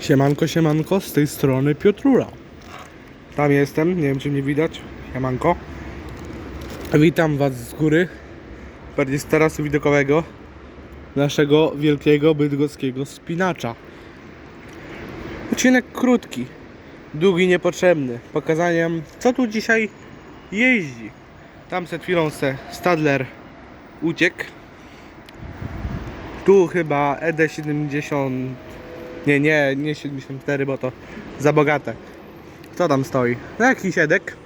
Siemanko, siemanko, z tej strony Piotrura. Tam jestem, nie wiem czy mnie widać. Siemanko. Witam Was z góry, bardziej z tarasu widokowego naszego wielkiego bydgoskiego spinacza. Odcinek krótki, długi, niepotrzebny. Pokazaniem, co tu dzisiaj jeździ. Tam przed chwilą se Stadler uciekł. Tu chyba E ED70 nie, nie, nie 74, bo to za bogate. Co tam stoi? Jakiś edek.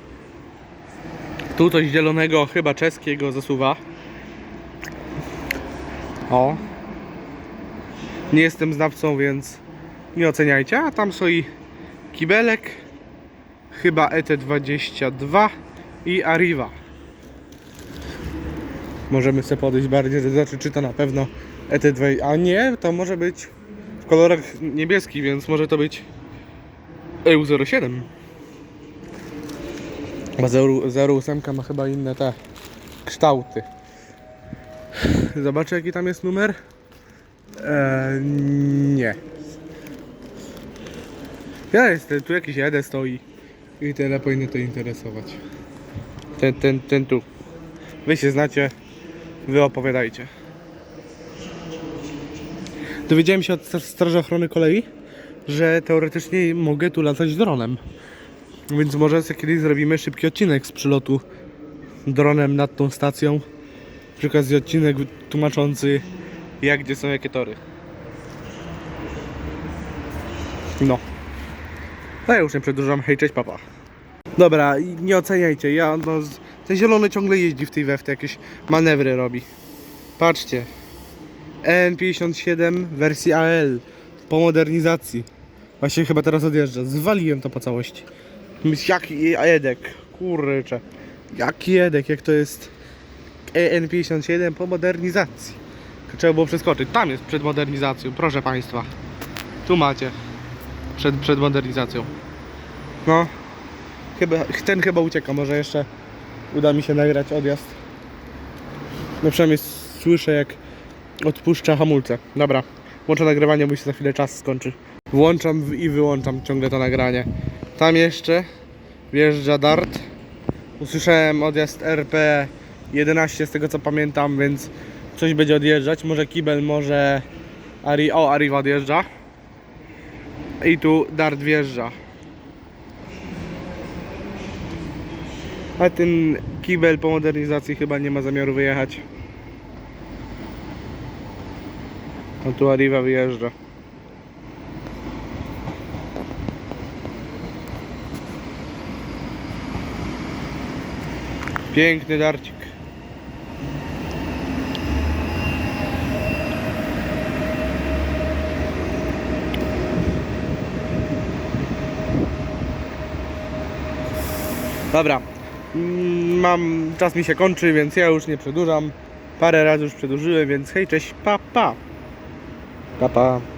Tu coś zielonego, chyba czeskiego zasuwa. O. Nie jestem znawcą, więc nie oceniajcie. A tam stoi kibelek. Chyba ET22 i Arriva. Możemy sobie podejść bardziej, znaczy czy to na pewno ET2, a nie, to może być w kolorach niebieskich, więc może to być EU07. Bo 08 ma chyba inne te kształty. Zobaczę jaki tam jest numer. Eee, nie. Ja jestem, tu jakiś jeden stoi. I tyle powinno to interesować. Ten, ten, ten tu. Wy się znacie, wy opowiadajcie. Dowiedziałem się od Stra- Straży Ochrony Kolei, że teoretycznie mogę tu latać dronem. Więc może kiedyś zrobimy szybki odcinek z przylotu dronem nad tą stacją. Przy okazji odcinek tłumaczący jak gdzie są jakie tory. No. No ja już nie przedłużam. Hej, cześć papa. Dobra, nie oceniajcie. Ja, no, ten zielony ciągle jeździ w tej wefty, jakieś manewry robi. Patrzcie. N57 wersji AL po modernizacji. Właśnie chyba teraz odjeżdża. Zwaliłem to po całości. Jaki jedek, kurczę. Jaki jedek, jak to jest EN57 po modernizacji. Trzeba było przeskoczyć. Tam jest przed modernizacją, proszę Państwa. Tu macie. Przed, przed modernizacją. No. Chyba, ten chyba ucieka, może jeszcze uda mi się nagrać odjazd. No przynajmniej słyszę jak odpuszcza hamulce. Dobra, włączę nagrywanie, bo się za chwilę czas skończy. Włączam i wyłączam ciągle to nagranie. Tam jeszcze wjeżdża Dart. Usłyszałem odjazd RP 11 z tego co pamiętam, więc coś będzie odjeżdżać. Może Kibel, może Ari... O, Arriva odjeżdża. I tu Dart wjeżdża. A ten Kibel po modernizacji chyba nie ma zamiaru wyjechać. No tu Arriva wyjeżdża. Piękny darcik. Dobra. Mm, Mam, czas mi się kończy, więc ja już nie przedłużam. Parę razy już przedłużyłem, więc hej, cześć, pa, pa. Pa, pa.